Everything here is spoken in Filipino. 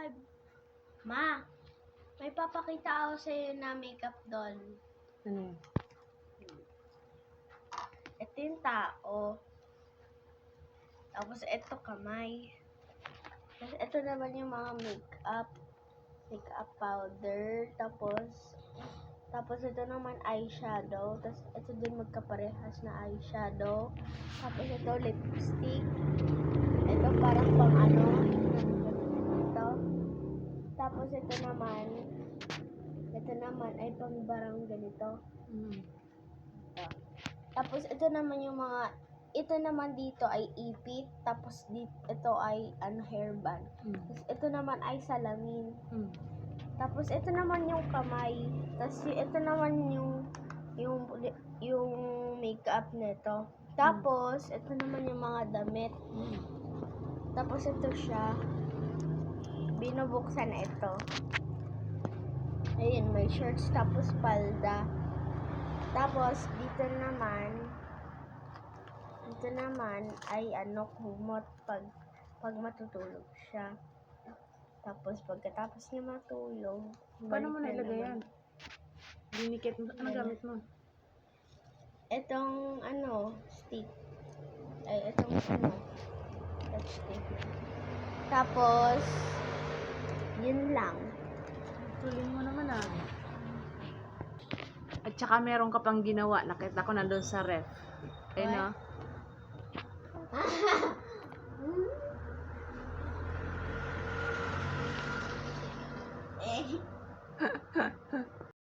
5. Ma, may papakita ako sa'yo na makeup doll. Ano yun? Ito yung tao. Tapos ito kamay. Tapos ito naman yung mga makeup. Makeup powder. Tapos, tapos ito naman eyeshadow. Tapos ito din magkaparehas na eyeshadow. Tapos ito lipstick. Ito parang pang ano. Ito. Tapos ito naman. Ito naman ay pang barang ganito. Mm. Ito. Tapos ito naman yung mga ito naman dito ay ipit, tapos dito, ito ay ano hairband. Mm. Tapos ito naman ay salamin. Mm. Tapos ito naman yung kamay. Tapos ito naman yung yung yung makeup nito. Tapos ito naman yung mga damit. Mm. Tapos ito siya. Binubuksan na ito. Ayun, may shorts tapos palda. Tapos dito naman dito naman ay ano kumot pag pag matutulog siya. Tapos pagkatapos niya matulog, Paano mo naman. yan? Dinikit mo. Ano Ayan. gamit mo? Etong ano, stick. Ay, etong ano, touch stick. Tapos, yun lang. Tuling mo naman ah. At saka meron ka pang ginawa. Nakita ko nandun sa ref. Ayun ah.